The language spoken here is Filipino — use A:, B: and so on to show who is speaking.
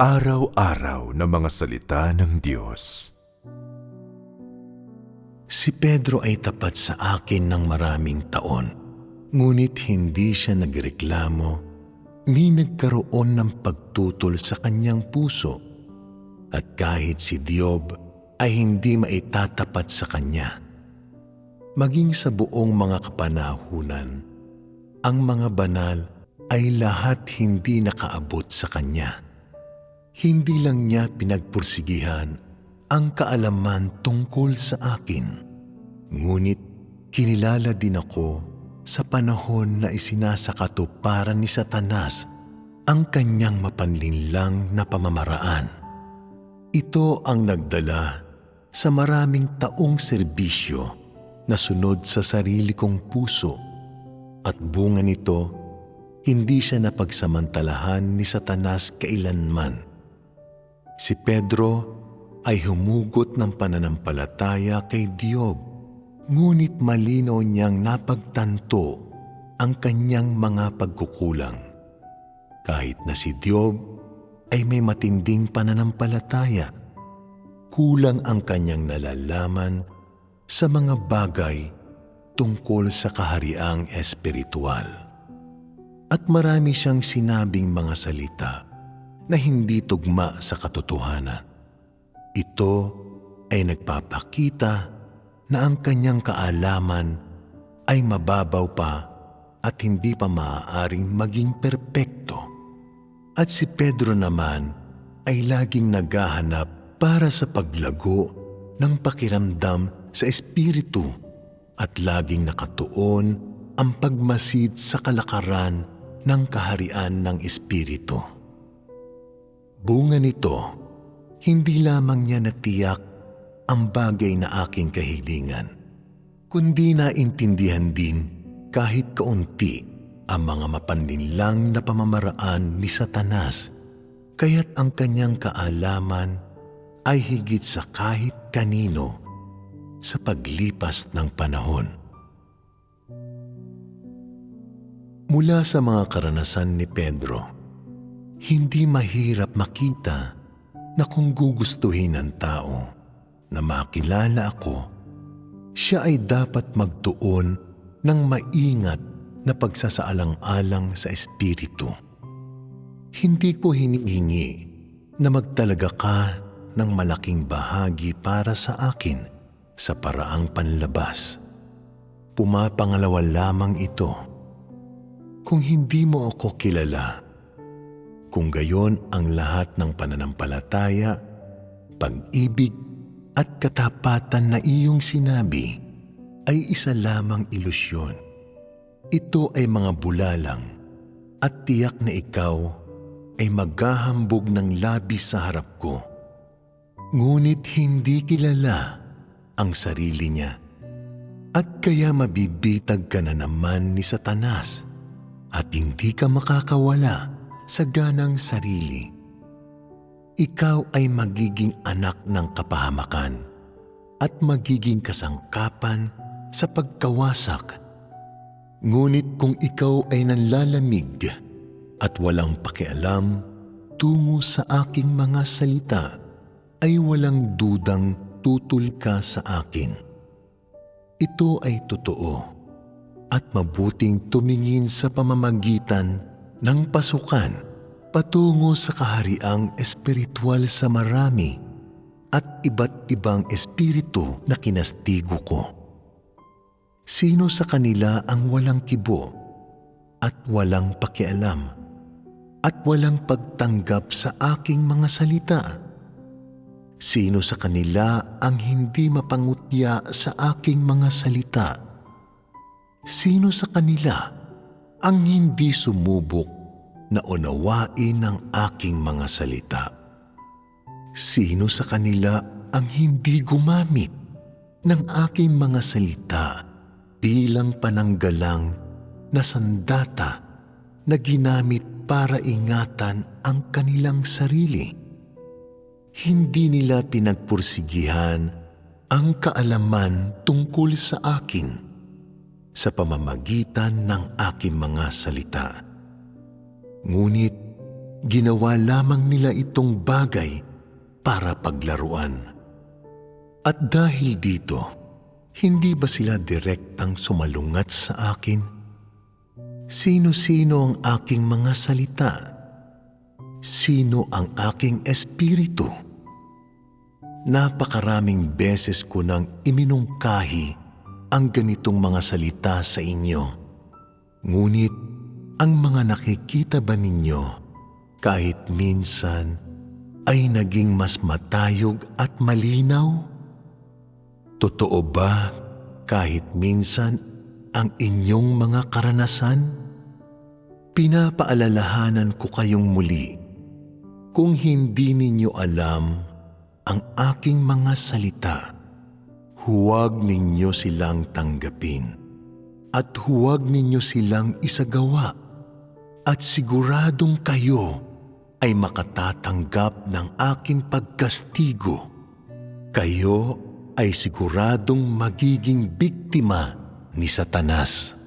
A: Pang-araw-araw na mga salita ng Diyos.
B: Si Pedro ay tapat sa akin ng maraming taon, ngunit hindi siya nagreklamo ni nagkaroon ng pagtutol sa kanyang puso. At kahit si Diob ay hindi maitatapat sa kanya. Maging sa buong mga kapanahunan, ang mga banal ay lahat hindi nakaabot sa kanya. Hindi lang niya pinagpursigihan ang kaalaman tungkol sa akin. Ngunit kinilala din ako sa panahon na isinasakatuparan ni Satanas ang kanyang mapanlinlang na pamamaraan. Ito ang nagdala sa maraming taong serbisyo na sunod sa sarili kong puso at bunga nito hindi siya napagsamantalahan ni Satanas kailanman. Si Pedro ay humugot ng pananampalataya kay Diob, ngunit malinaw niyang napagtanto ang kanyang mga pagkukulang. Kahit na si Diob ay may matinding pananampalataya, kulang ang kanyang nalalaman sa mga bagay tungkol sa kahariang espiritual. At marami siyang sinabing mga salita na hindi tugma sa katotohanan. Ito ay nagpapakita na ang kanyang kaalaman ay mababaw pa at hindi pa maaaring maging perpekto. At si Pedro naman ay laging naghahanap para sa paglago ng pakiramdam sa espiritu at laging nakatuon ang pagmasid sa kalakaran ng kaharian ng espiritu. Bunga nito, hindi lamang niya natiyak ang bagay na aking kahilingan, kundi naintindihan din kahit kaunti ang mga mapanlinlang na pamamaraan ni Satanas, kaya't ang kanyang kaalaman ay higit sa kahit kanino sa paglipas ng panahon. Mula sa mga karanasan ni Pedro, hindi mahirap makita na kung gugustuhin ng tao na makilala ako, siya ay dapat magtuon ng maingat na pagsasaalang-alang sa espiritu. Hindi ko hinihingi na magtalaga ka ng malaking bahagi para sa akin sa paraang panlabas. Pumapangalawa lamang ito. Kung hindi mo ako kilala, kung gayon ang lahat ng pananampalataya, pag-ibig at katapatan na iyong sinabi ay isa lamang ilusyon. Ito ay mga bulalang at tiyak na ikaw ay maghahambog ng labis sa harap ko. Ngunit hindi kilala ang sarili niya. At kaya mabibitag ka na naman ni Satanas at hindi ka makakawala sa ganang sarili. Ikaw ay magiging anak ng kapahamakan at magiging kasangkapan sa pagkawasak. Ngunit kung ikaw ay nanlalamig at walang pakialam tungo sa aking mga salita, ay walang dudang tutul ka sa akin. Ito ay totoo at mabuting tumingin sa pamamagitan ng pasukan patungo sa kahariang espiritual sa marami at iba't ibang espiritu na kinastigo ko. Sino sa kanila ang walang kibo at walang pakialam at walang pagtanggap sa aking mga salita? Sino sa kanila ang hindi mapangutya sa aking mga salita? Sino sa kanila ang hindi sumubok na unawain ang aking mga salita? Sino sa kanila ang hindi gumamit ng aking mga salita bilang pananggalang na sandata na ginamit para ingatan ang kanilang sarili? Hindi nila pinagpursigihan ang kaalaman tungkol sa akin sa pamamagitan ng aking mga salita. Ngunit ginawa lamang nila itong bagay para paglaruan. At dahil dito, hindi ba sila direktang sumalungat sa akin? Sino-sino ang aking mga salita? Sino ang aking espiritu? Napakaraming beses ko nang iminungkahi ang ganitong mga salita sa inyo. Ngunit ang mga nakikita ba ninyo kahit minsan ay naging mas matayog at malinaw? Totoo ba kahit minsan ang inyong mga karanasan? Pinapaalalahanan ko kayong muli kung hindi ninyo alam ang aking mga salita, huwag ninyo silang tanggapin at huwag ninyo silang isagawa at siguradong kayo ay makatatanggap ng aking pagkastigo. Kayo ay siguradong magiging biktima ni Satanas.